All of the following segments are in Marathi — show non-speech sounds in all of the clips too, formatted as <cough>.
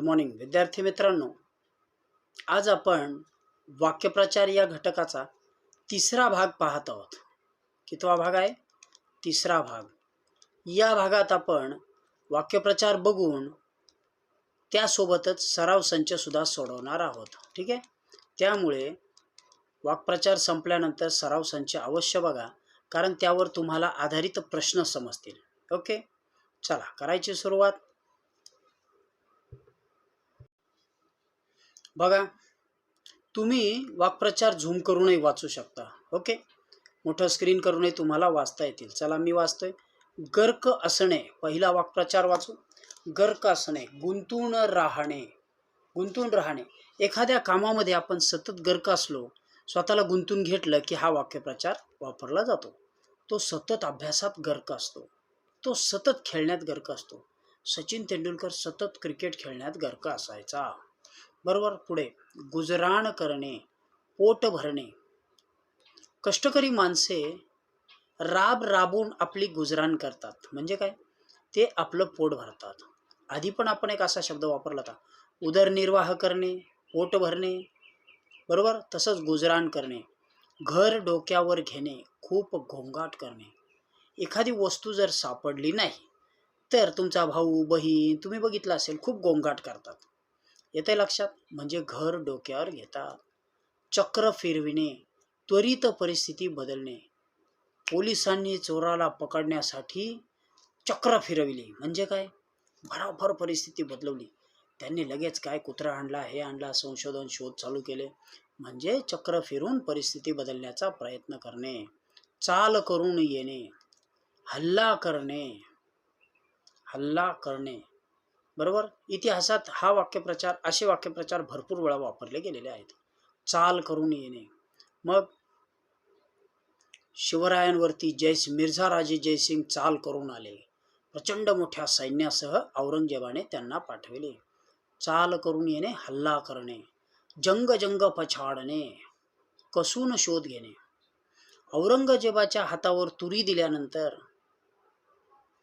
गुड मॉर्निंग विद्यार्थी मित्रांनो आज आपण वाक्यप्रचार या घटकाचा तिसरा भाग पाहत आहोत. कितवा भाग आहे? तिसरा भाग. या भागात आपण वाक्यप्रचार बघून त्यासोबतच सराव संचसुद्धा सोडवणार आहोत. ठीक आहे? त्यामुळे वाक्प्रचार संपल्यानंतर सराव संच अवश्य बघा कारण त्यावर तुम्हाला आधारित प्रश्न समजतील. ओके? चला करायची सुरुवात. बघा तुम्ही वाक्प्रचार झूम करूनही वाचू शकता ओके? मोठं स्क्रीन करूनही तुम्हाला वाचता येतील. चला मी वाचतोय. गर्क असणे पहिला वाक्प्रचार वाचू. गर्क असणे गुंतून राहणे. गुंतून राहणे. एखाद्या कामामध्ये आपण सतत गर्क असलो स्वतःला गुंतून घेतलं की हा वाक्यप्रचार वापरला जातो. तो सतत अभ्यासात गर्क असतो. तो सतत खेळण्यात गर्क असतो. सचिन तेंडुलकर सतत क्रिकेट खेळण्यात गर्क असायचा. बरोबर पुढे. गुजराण करणे पोट भरणे. कष्टकरी माणसे राब राबून आपली गुजराण करतात. म्हणजे काय? ते आपलं पोट भरतात. आधी पण आपण एक असा शब्द वापरला होता. उदरनिर्वाह करणे पोट भरणे. बरोबर? तसंच गुजराण करणे. घर डोक्यावर घेणे खूप घोंगाट करणे. एखादी वस्तू जर सापडली नाही तर तुमचा भाऊ बहीण तुम्ही बघितलं असेल खूप गोंगाट करतात. येते लक्षात? म्हणजे घर डोक्यावर घेतात. चक्र फिरविणे त्वरित परिस्थिती बदलणे. पोलिसांनी चोराला पकडण्यासाठी चक्र फिरविली. म्हणजे काय? भराभर परिस्थिती बदलवली. त्यांनी लगेच काय कुत्रा आणला हे आणला संशोधन शोध चालू केले. म्हणजे चक्र फिरून परिस्थिती बदलण्याचा प्रयत्न करणे. चाल करून येणे. हल्ला करणे. हल्ला करणे. बरोबर? इतिहासात हा वाक्यप्रचार असे वाक्यप्रचार भरपूर वेळा वापरले गेलेले आहेत. चाल करून येणे. मग शिवरायांवरती जयस मिर्झा राजे जयसिंग चाल करून आले. प्रचंड मोठ्या सैन्यासह औरंगजेबाने त्यांना पाठविले. चाल करून येणे हल्ला करणे. जंग जंग पछाडणे. कसून शोध घेणे. औरंगजेबाच्या हातावर तुरी दिल्यानंतर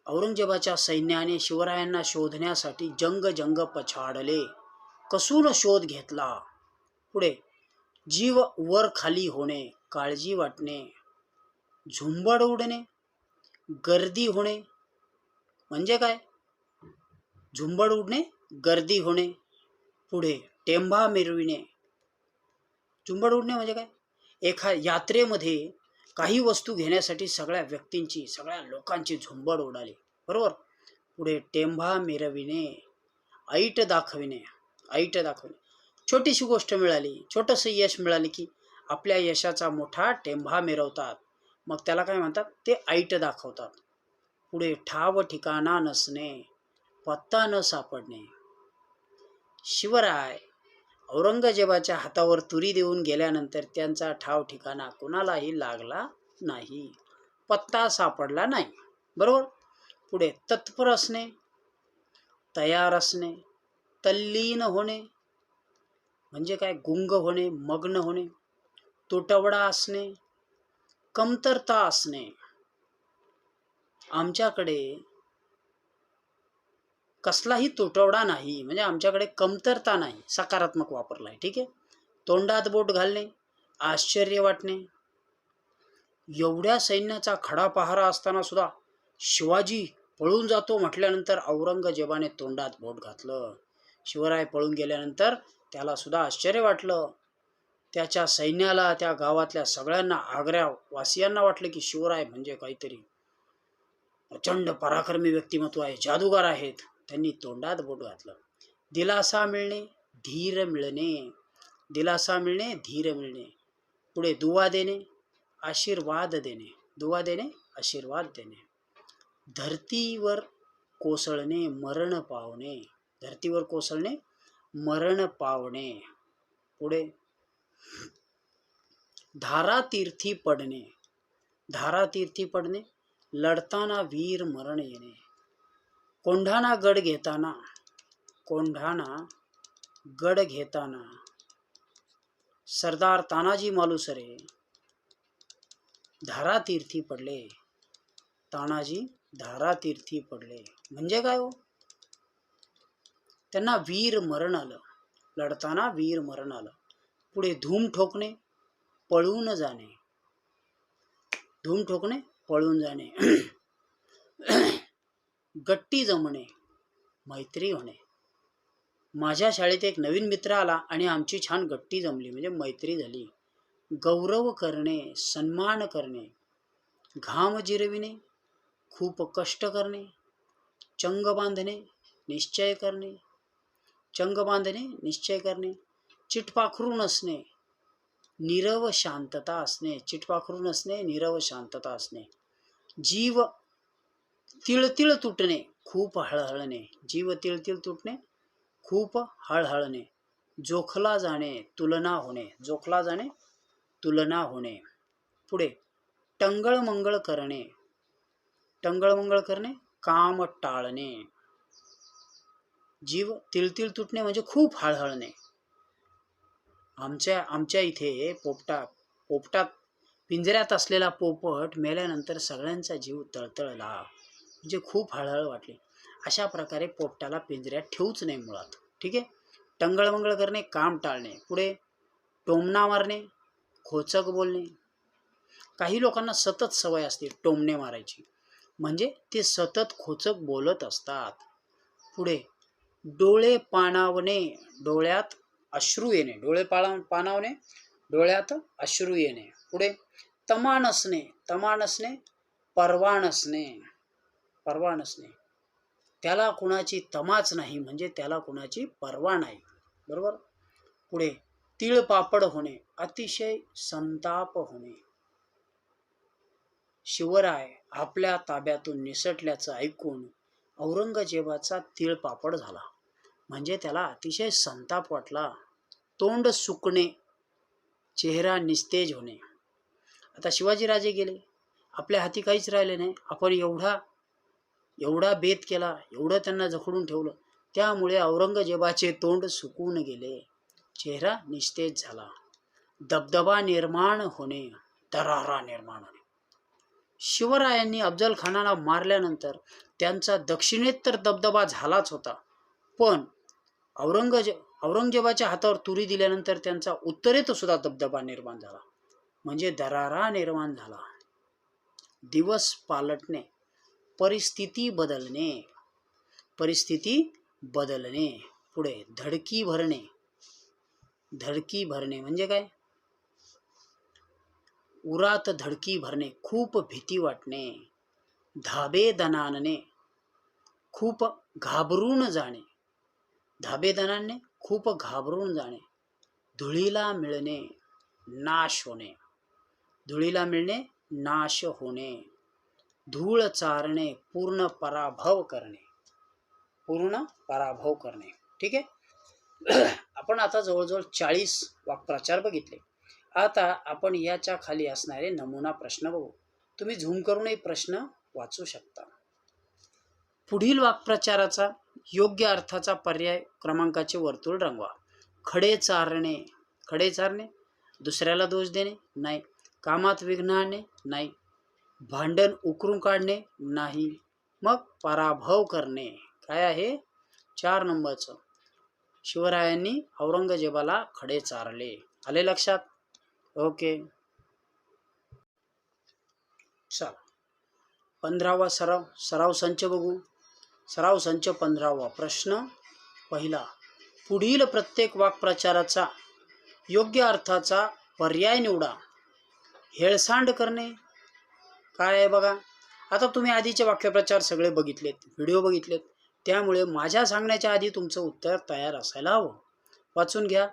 औरंगजेबाच्या सैन्याने शिवरायांना शोधण्यासाठी जंग जंग पछाडले. कसून शोध घेतला? पुढे जीव वर खाली होणे काळजी वाटणे. झुंबड उडणे गर्दी होणे. म्हणजे काय? झुंबड उडणे गर्दी होणे. पुढे टेंभा मिरविणे. झुंबड उडणे म्हणजे काय? एखा यात्रेमध्ये काही वस्तू घेण्यासाठी सगळ्या व्यक्तींची सगळ्या लोकांची झुंबड उडाली. बरोबर? पुढे टेंभा मिरविणे ऐट दाखविणे ऐट दाखविणे. छोटीशी गोष्ट मिळाली छोटंसं यश मिळाले की आपल्या यशाचा मोठा टेंभा मिरवतात. मग त्याला काय म्हणतात? ते ऐट दाखवतात. पुढे ठाव ठिकाणा नसणे पत्ता न सापडणे. शिवराय औरंगजेबाच्या हातावर तुरी देऊन गेल्यानंतर त्यांचा ठाव ठिकाणा कुणालाही लागला नाही. पत्ता सापडला नाही. बरोबर? पुढे तत्पर असणे तयार असणे तल्लीन होणे म्हणजे काय? गुंग होणे मग्न होणे तुटवडा असणे कमतरता असणे. आमच्याकडे कसलाही तुटवडा नाही म्हणजे आमच्याकडे कमतरता नाही सकारात्मक वापरला आहे ठीक आहे? तोंडात बोट घालणे आश्चर्य वाटणे. एवढ्या सैन्याचा खडा पहारा असताना सुद्धा शिवाजी पळून जातो म्हटल्यानंतर औरंगजेबाने तोंडात बोट घातलं. शिवराय पळून गेल्यानंतर त्याला सुद्धा आश्चर्य वाटलं. त्याच्या सैन्याला त्या गावातल्या सगळ्यांना आग्र्या वासियांना वाटलं की शिवराय म्हणजे काहीतरी प्रचंड पराक्रमी व्यक्तिमत्व आहे जादूगार आहेत. त्यांनी तोंडात बोट घातलं. दिलासा मिळणे धीर मिळणे. दिलासा मिळणे धीर मिळणे. पुढे दुवा देणे आशीर्वाद देणे. दुवा देणे आशीर्वाद देणे. धरतीवर कोसळणे मरण पावणे. धरतीवर कोसळणे मरण पावणे. पुढे धारातीर्थी पडणे. धारातीर्थी पडणे. लढताना वीर मरण येणे. कोंढाणा गड घेताना कोंढाणा गड घेताना सरदार तानाजी मालुसरे धारातीर्थी पडले. तानाजी धारातीर्थी पडले. म्हणजे काय हो? त्यांना वीर मरण आलं. लढताना वीर मरण आलं. पुढे धूम ठोकणे पळून जाणे. धूम ठोकणे पळून जाणे. गट्टी जमणे मैत्री होणे. माझ्या शाळेत एक नवीन मित्र आला आणि आमची छान गट्टी जमली म्हणजे मैत्री झाली. गौरव करणे सन्मान करणे घाम जिरविणे खूप कष्ट करणे चंग बांधणे निश्चय करणे चंग बांधणे निश्चय करणे चिटपाखरून असणे नीरव शांतता असणे चिटपाखरून असणे नीरव शांतता असणे. जीव तिळतिळ तुटणे खूप हळहळणे. जीव तिळतिळ तुटणे खूप हळहळणे. जोखला जाणे तुलना होणे. जोखला जाणे तुलना होणे. पुढे टंगळमंगळ करणे. टंगळमंगळ करणे काम टाळणे. जीव तिळतिळ तुटणे म्हणजे खूप हळहळणे. आमच्या आमच्या इथे पोपटा पोपटात पिंजऱ्यात असलेला पोपट मेल्यानंतर सगळ्यांचा जीव तळतळला. म्हणजे खूप हळहळ वाटली. अशा प्रकारे पोपटाला पिंजऱ्यात ठेवूच नाही मुळात. ठीक आहे? टंगळमंगळ करणे काम टाळणे. पुढे टोमणा मारणे खोचक बोलणे. काही लोकांना सतत सवय असते टोमणे मारायची. म्हणजे ते सतत खोचक बोलत असतात. पुढे डोळे पाणावणे डोळ्यात अश्रू येणे. डोळे पाळा पाणावणे डोळ्यात अश्रू येणे. पुढे तमा नसणे तमा नसणे परवा नसणे परवा नसणे. त्याला कुणाची तमाच नाही म्हणजे त्याला कुणाची परवा नाही. बरोबर? पुढे तीळ पापड होणे अतिशय संताप होणे. शिवराय आपल्या ताब्यातून निसटल्याचं ऐकून औरंगजेबाचा तीळपापड झाला. म्हणजे त्याला अतिशय संताप वाटला. तोंड सुकणे चेहरा निस्तेज होणे. आता शिवाजीराजे गेले. आपल्या हाती काहीच राहिले नाही. आपण एवढा एवढा बेत केला एवढं त्यांना जखडून ठेवलं. त्यामुळे औरंगजेबाचे तोंड सुकून गेले. चेहरा निस्तेज झाला. दबदबा निर्माण होणे दरारा निर्माण होणे. शिवरायांनी अफजल खानाला मारल्यानंतर त्यांचा दक्षिणेत तर दबदबा झालाच होता. पण औरंगजे औरंगजेबाच्या हातावर तुरी दिल्यानंतर त्यांचा उत्तरेत सुद्धा दबदबा निर्माण झाला. म्हणजे दरारा निर्माण झाला. दिवस पालटणे. परिस्थिती बदलणे परिस्थिती बदलणे पुढे धडकी भरणे. धडकी भरणे म्हणजे काय? उरात धडकी भरणे, खूप भीती वाटणे, धाबे दणाणणे, खूप घाबरून जाणे. धाबे दणाणणे, खूप घाबरून जाणे. धुळीला मिळणे, नाश होणे. धुळीला मिळणे, नाश होणे. धूळ चारणे पूर्ण पराभव करणे. पूर्ण पराभव करणे. ठीक आहे? <clears throat> आपण आता जवळजवळ चाळीस वाक्प्रचार बघितले. आता आपण याच्या खाली असणारे नमुना प्रश्न बघू. तुम्ही झूम करूनही प्रश्न वाचू शकता. पुढील वाक्प्रचाराचा योग्य अर्थाचा पर्याय क्रमांकाचे वर्तुळ रंगवा. खडे चारणे. खडे चारणे? दुसऱ्याला दोष देणे? नाही. कामात विघ्न आणणे? नाही. भांडण उकरून काढणे नाही. मग पराभव करणे. काय आहे? चार नंबरचं. शिवरायांनी औरंगजेबाला खडे चारले. आले लक्षात? ओके. चला. पंधरावा सराव सराव संच बघू. सराव संच पंधरावा प्रश्न. पहिला पुढील प्रत्येक वाक्प्रचाराचा योग्य अर्थाचा पर्याय निवडा. हेळसांड करणे. काय आहे बघा? आता तुम्ही आधीचे वाक्यप्रचार सगळे बघितलेत व्हिडिओ बघितलेत. त्यामुळे माझ्या सांगण्याच्या आधी तुमचं उत्तर तयार असायला हवं. वाचून घ्या.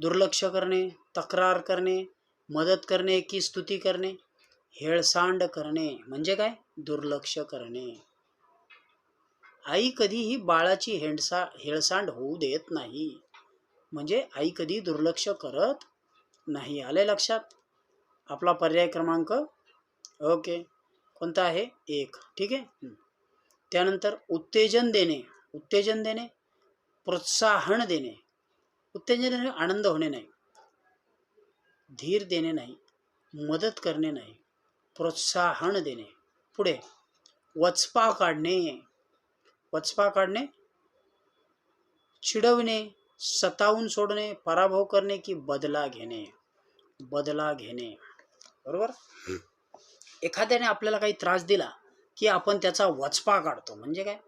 दुर्लक्ष करणे तक्रार करणे मदत करणे की स्तुती करणे हेळसांड करणे. म्हणजे काय? दुर्लक्ष करणे. आई कधीही बाळाची हेंडसा हेळसांड होऊ देत नाही. म्हणजे आई कधी दुर्लक्ष करत नाही. आले लक्षात? आपला पर्याय क्रमांक ओके. कोणता आहे? एक. ठीक आहे? त्यानंतर उत्तेजन देणे. उत्तेजन देणे. प्रोत्साहन देणे. उत्तेजन देणे आनंद होणे नाही. धीर देणे नाही. मदत करणे नाही. प्रोत्साहन देणे. पुढे. वचपा काढणे. वचपा काढणे. चिडवणे. सतावून सोडणे. पराभव करणे की बदला घेणे. बदला घेणे. बरोबर? एखाद्याने आपल्याला काही त्रास दिला की आपण त्याचा वचपा काढतो. म्हणजे काय?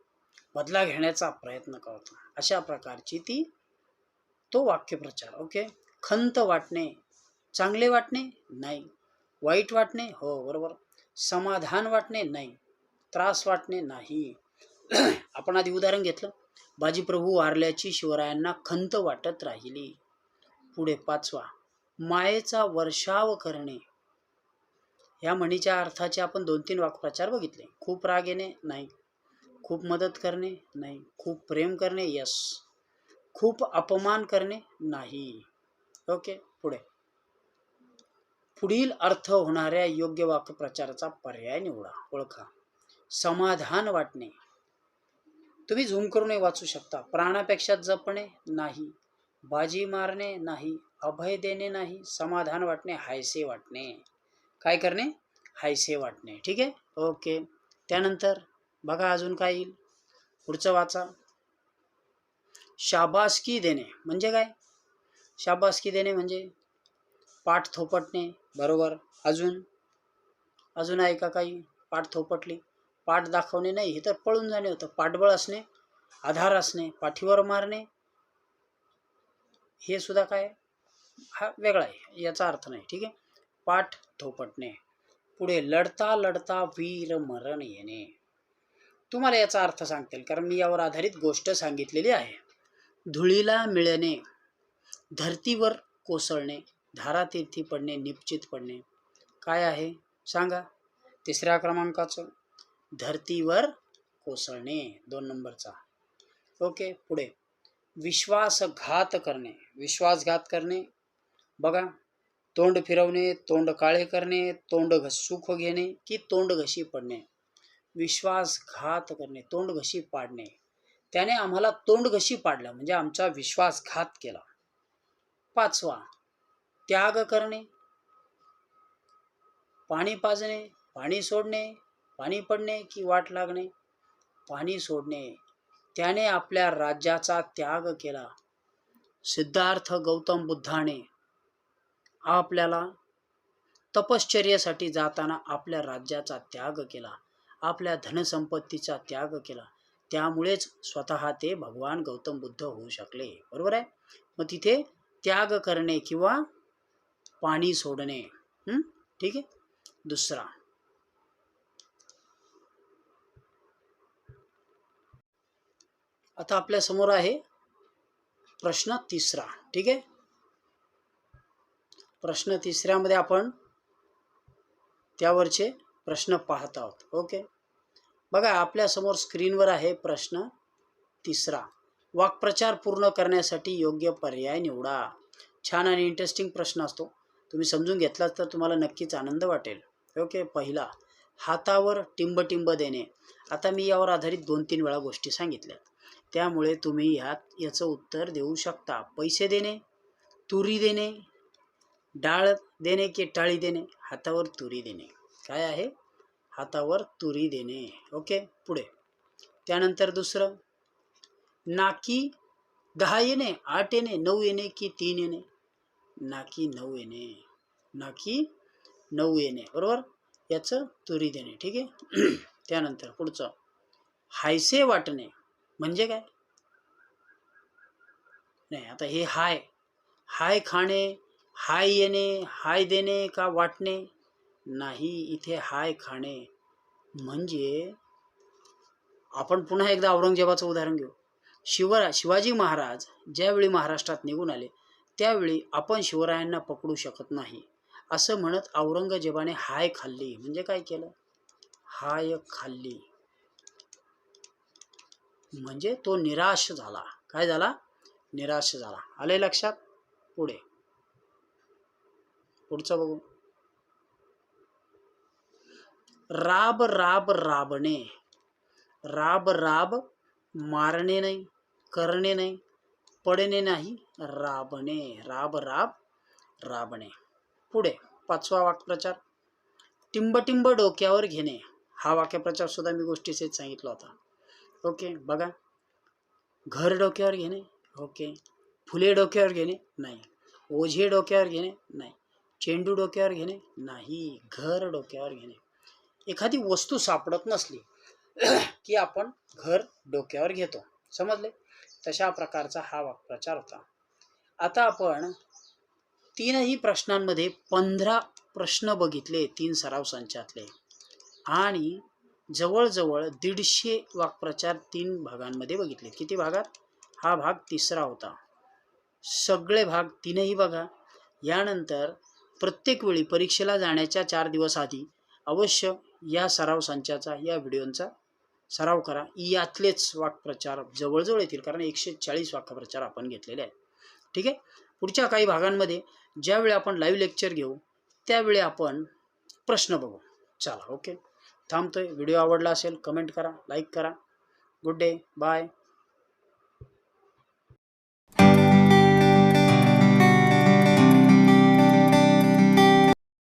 बदला घेण्याचा प्रयत्न करतो. अशा प्रकारची ती तो वाक्यप्रचार. ओके? खंत वाटणे चांगले वाटणे नाही. वाईट वाटणे हो बरोबर. समाधान वाटणे नाही. त्रास वाटणे नाही. <clears throat> आपण आधी उदाहरण घेतलं. बाजीप्रभू वारल्याची शिवरायांना खंत वाटत राहिली. पुढे पाचवा. मायेचा वर्षाव करणे. या म्हणीच्या अर्थाचे आपण दोन तीन वाक्प्रचार बघितले. खूप राग येणे नाही. खूप मदत करणे नाही. खूप प्रेम करणे यस. खूप अपमान करणे नाही. ओके पुढे. पुढील अर्थ होणाऱ्या योग्य वाक्प्रचाराचा पर्याय निवडा. ओळखा. समाधान वाटणे. तुम्ही झूम करूनही वाचू शकता. प्राणापेक्षा जपणे नाही. बाजी मारणे नाही. अभय देणे नाही. समाधान वाटणे हायसे वाटणे. काय करणे? हायसे वाटणे. ठीक आहे? ओके. त्यानंतर बघा अजून काय येईल. पुढचं वाचा. शाबासकी देणे. म्हणजे काय? शाबासकी देणे म्हणजे पाठ थोपटणे. बरोबर. अजून? अजून आहे का काही? पाठ थोपटली. पाठ दाखवणे नाही. हे तर पळून जाणे होतं. पाठबळ असणे आधार असणे पाठीवर मारणे. हे सुद्धा काय? हा वेगळा आहे. याचा अर्थ नाही. ठीक आहे? पाठ थोपटणे. पुढे लढता लढता वीर मरण येणे. तुम्हाला याचा अर्थ सांगतील कारण मी यावर आधारित गोष्ट सांगितलेली आहे. धुळीला मिळणे धरतीवर कोसळणे धारातीर्थी पडणे निश्चित पडणे. काय आहे? सांगा. तिसऱ्या क्रमांकाचं. धरतीवर कोसळणे दोन नंबरचा. ओके पुढे. विश्वासघात करणे. विश्वासघात करणे. बघा. तोंड फिरवणे तोंड काळे करणे तोंड घ सुख घेणे की तोंड घशी पडणे. विश्वासघात करणे तोंड घशी पाडणे. त्याने आम्हाला तोंड घशी पाडलं म्हणजे आमचा विश्वासघात केला. पाचवा त्याग करणे. पाणी पाजणे पाणी सोडणे पाणी पडणे की वाट लागणे. पाणी सोडणे. त्याने आपल्या राज्याचा त्याग केला. सिद्धार्थ गौतम बुद्धाने आपल्याला तपश्चर्यासाठी जाताना आपल्या राज्याचा त्याग केला आपल्या धनसंपत्तीचा त्याग केला. त्यामुळेच स्वतः ते भगवान गौतम बुद्ध होऊ शकले. बरोबर आहे? मग तिथे त्याग करणे किंवा पाणी सोडणे ठीक आहे? दुसरा. आता आपल्यासमोर आहे प्रश्न तिसरा. ठीक आहे? प्रश्न तिसऱ्यामध्ये आपण त्यावरचे प्रश्न पाहत आहोत. ओके? बघा आपल्यासमोर स्क्रीनवर आहे प्रश्न तिसरा. वाक्प्रचार पूर्ण करण्यासाठी योग्य पर्याय निवडा. छान आणि इंटरेस्टिंग प्रश्न असतो. तुम्ही समजून घेतलात तर तुम्हाला नक्कीच आनंद वाटेल. ओके? पहिला हातावर टिंबटिंब देणे. आता मी यावर आधारित दोन तीन वेळा गोष्टी सांगितल्या त्यामुळे तुम्ही ह्यात याचं उत्तर देऊ शकता. पैसे देणे तुरी देणे डाळ देणे की टाळी देणे? हातावर तुरी देणे. काय आहे? हातावर तुरी देणे. ओके? पुढे. त्यानंतर दुसरं. नाकी दहा येणे आठ येणे नऊ येणे की तीन येणे? नाकी नऊ येणे. नाकी नऊ येणे. बरोबर? याचं तुरी देणे. ठीक आहे? <clears throat> त्यानंतर पुढचं. हायसे वाटणे. म्हणजे काय? नाही आता हे हाय. हाय खाणे हाय येणे हाय देणे का वाटणे? नाही इथे हाय खाणे. म्हणजे आपण पुन्हा एकदा औरंगजेबाचं उदाहरण घेऊ. शिवरा शिवाजी महाराज ज्यावेळी महाराष्ट्रात निघून आले त्यावेळी आपण शिवरायांना पकडू शकत नाही. असं म्हणत औरंगजेबाने हाय खाल्ली. म्हणजे काय केलं? हाय खाल्ली. म्हणजे तो निराश झाला. काय झाला? निराश झाला. आले लक्षात? पुढे. पुढचं बघू. राब राब राबणे. राब राब मारणे नाही करणे नाही पडणे नाही राबणे. राब राब राबणे. पुढे पाचवा वाक्प्रचार. टिंबटिंब डोक्यावर घेणे. हा वाक्यप्रचार सुद्धा मी गोष्टीसहित सांगितला होता. ओके बघा. घर डोक्यावर घेणे. ओके. फुले डोक्यावर घेणे. नाही. ओझे डोक्यावर घेणे. नाही. चेंडू डोक्यावर घेणे नाही घर डोक्यावर घेणे. एखादी वस्तू सापडत नसली <clears throat> की आपण घर डोक्यावर घेतो. समजले? तशा प्रकारचा हा वाक्प्रचार होता. आता आपण तीनही प्रश्नांमध्ये पंधरा प्रश्न बघितले तीन सराव संचातले. आणि जवळजवळ दीडशे वाक्प्रचार तीन भागांमध्ये बघितले किती भागात? हा भाग तिसरा होता. सगळे भाग तीनही बघा. यानंतर प्रत्येक वेळी परीक्षेला जाण्याच्या चार दिवस आधी अवश्य या सराव संचाचा या व्हिडिओंचा सराव करा. यातलेच वाक्प्रचार जवळजवळ येतील कारण एकशे चाळीस वाक्यप्रचार आपण घेतलेले आहेत. ठीक आहे? पुढच्या काही भागांमध्ये ज्यावेळी आपण लाईव्ह लेक्चर घेऊ त्यावेळी आपण प्रश्न बघू. चला ओके थांबतोय. व्हिडिओ आवडला असेल कमेंट करा लाईक करा. Good day bye